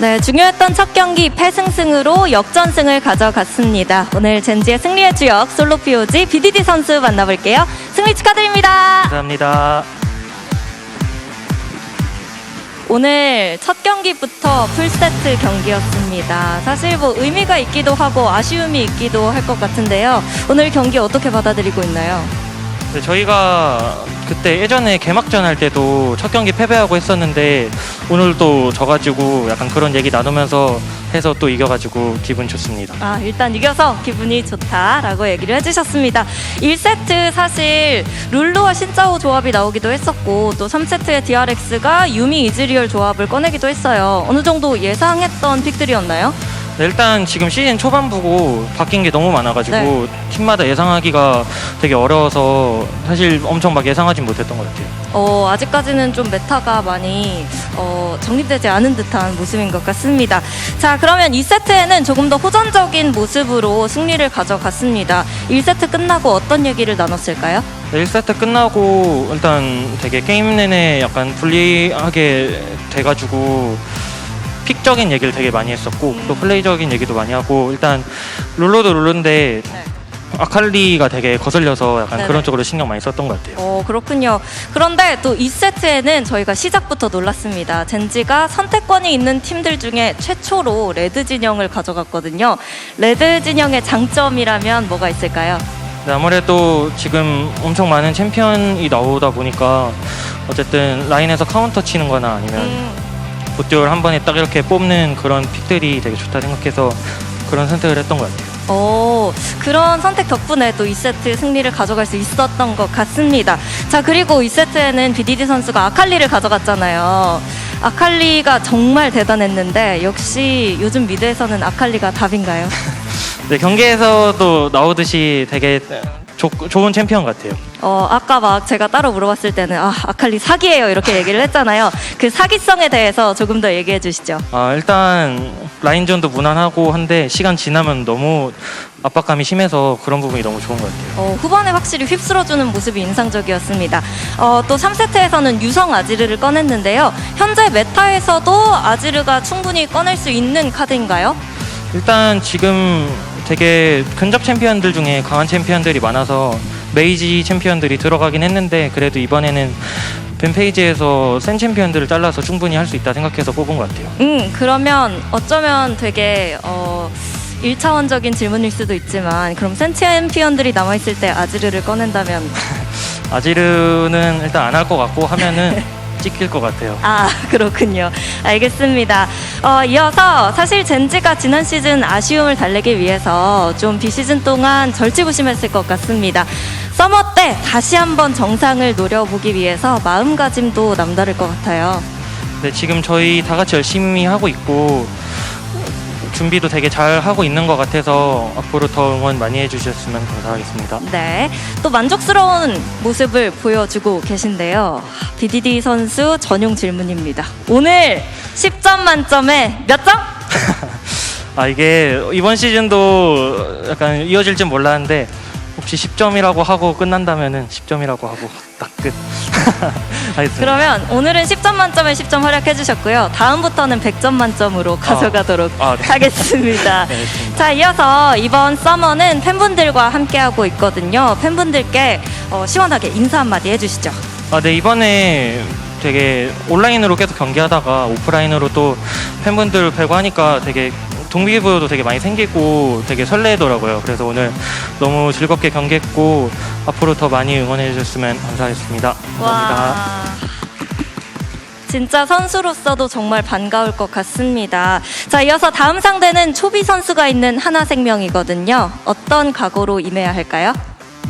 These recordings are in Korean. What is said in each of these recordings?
네, 중요했던 첫 경기 패승승으로 역전승을 가져갔습니다. 오늘 젠지의 승리의 주역 솔로 POG BDD 선수 만나볼게요. 승리 축하드립니다. 감사합니다. 오늘 첫 경기부터 풀세트 경기였습니다. 사실 뭐 의미가 있기도 하고 아쉬움이 있기도 할 것 같은데요. 오늘 경기 어떻게 받아들이고 있나요? 네, 저희가 그때 예전에 개막전 할 때도 첫 경기 패배하고 했었는데 오늘 또 져가지고 약간 그런 얘기 나누면서 해서 또 이겨가지고 기분 좋습니다. 아, 일단 이겨서 기분이 좋다라고 얘기를 해주셨습니다. 1세트 사실 룰루와 신짜오 조합이 나오기도 했었고 또 3세트에 DRX가 유미 이즈리얼 조합을 꺼내기도 했어요. 어느 정도 예상했던 픽들이었나요? 네, 일단 지금 시즌 초반부고 바뀐 게 너무 많아가지고 네. 팀마다 예상하기가 되게 어려워서 사실 엄청 막 예상하진 못했던 것 같아요. 어, 아직까지는 좀 메타가 많이 어, 정립되지 않은 듯한 모습인 것 같습니다. 자, 그러면 2세트에는 조금 더 호전적인 모습으로 승리를 가져갔습니다. 1세트 끝나고 어떤 얘기를 나눴을까요? 네, 1세트 끝나고 일단 되게 게임 내내 약간 불리하게 돼가지고 픽적인 얘기를 되게 많이 했었고 또 플레이적인 얘기도 많이 하고 일단 룰로도 룰루인데 네. 아칼리가 되게 거슬려서 약간 네네. 그런 쪽으로 신경 많이 썼던 것 같아요. 어, 그렇군요. 그런데 또 2세트에는 저희가 시작부터 놀랐습니다. 젠지가 선택권이 있는 팀들 중에 최초로 레드 진영을 가져갔거든요. 레드 진영의 장점이라면 뭐가 있을까요? 네, 아무래도 지금 엄청 많은 챔피언이 나오다 보니까 어쨌든 라인에서 카운터 치는 거나 아니면 음, 보듀얼 한 번에 딱 이렇게 뽑는 그런 픽들이 되게 좋다 생각해서 그런 선택을 했던 것 같아요. 오, 그런 선택 덕분에 또 2세트 승리를 가져갈 수 있었던 것 같습니다. 자, 그리고 2세트에는 BDD 선수가 아칼리를 가져갔잖아요. 아칼리가 정말 대단했는데 역시 요즘 미드에서는 아칼리가 답인가요? 네, 경기에서도 나오듯이 되게 조, 좋은 챔피언 같아요. 어, 아까 막 제가 따로 물어봤을 때는 아, 아칼리 사기예요 이렇게 얘기를 했잖아요. 그 사기성에 대해서 조금 더 얘기해 주시죠. 아, 일단 라인전도 무난하고 한데 시간 지나면 너무 압박감이 심해서 그런 부분이 너무 좋은 것 같아요. 어, 후반에 확실히 휩쓸어주는 모습이 인상적이었습니다. 어, 또 3세트에서는 유성 아지르를 꺼냈는데요. 현재 메타에서도 아지르가 충분히 꺼낼 수 있는 카드인가요? 일단 지금 되게 근접 챔피언들 중에 강한 챔피언들이 많아서 메이지 챔피언들이 들어가긴 했는데 그래도 이번에는 벤페이지에서 센 챔피언들을 잘라서 충분히 할 수 있다 생각해서 뽑은 것 같아요. 음, 그러면 어쩌면 되게 어, 1차원적인 질문일 수도 있지만 그럼 센 챔피언들이 남아 있을 때 아지르를 꺼낸다면 아지르는 일단 안 할 것 같고 하면은 찍힐 것 같아요. 아 그렇군요. 알겠습니다. 어, 이어서 사실 젠지가 지난 시즌 아쉬움을 달래기 위해서 좀 비시즌 동안 절치부심했을 것 같습니다. 서머 때 다시 한번 정상을 노려보기 위해서 마음가짐도 남다를 것 같아요. 네, 지금 저희 다 같이 열심히 하고 있고 준비도 되게 잘 하고 있는 것 같아서 앞으로 더 응원 많이 해주셨으면 감사하겠습니다. 네, 또 만족스러운 모습을 보여주고 계신데요 BDD 선수 전용 질문입니다 오늘 10점 만점에 몇 점? 아 이게 이번 시즌도 약간 이어질 줄 몰랐는데 혹시 10점이라고 하고 끝난다면은 10점이라고 하고 딱 끝. 하겠습니다. 그러면 오늘은 10점 만점에 10점 활약해 주셨고요. 다음부터는 100점 만점으로 가져가도록 아, 네. 하겠습니다. 네, 알겠습니다. 자, 이어서 이번 서머는 팬분들과 함께하고 있거든요. 팬분들께 어, 시원하게 인사 한마디 해주시죠. 아, 네 이번에 되게 온라인으로 계속 경기하다가 오프라인으로 또 팬분들 뵈고 하니까 되게 동기부여도 되게 많이 생기고 되게 설레더라고요. 그래서 오늘 너무 즐겁게 경기했고 앞으로 더 많이 응원해 주셨으면 감사하겠습니다. 감사합니다. 와. 진짜 선수로서도 정말 반가울 것 같습니다. 자, 이어서 다음 상대는 초비 선수가 있는 하나생명이거든요. 어떤 각오로 임해야 할까요?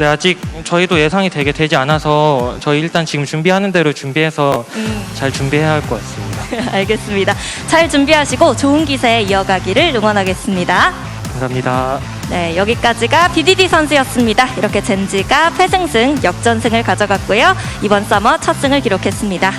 네 아직 저희도 예상이 되게 되지 않아서 저희 일단 지금 준비하는 대로 준비해서 음. 잘 준비해야 할 것 같습니다. 알겠습니다. 잘 준비하시고 좋은 기세 이어가기를 응원하겠습니다. 감사합니다. 네, 여기까지가 BDD 선수였습니다. 이렇게 젠지가 패승승 역전승을 가져갔고요. 이번 서머 첫 승을 기록했습니다.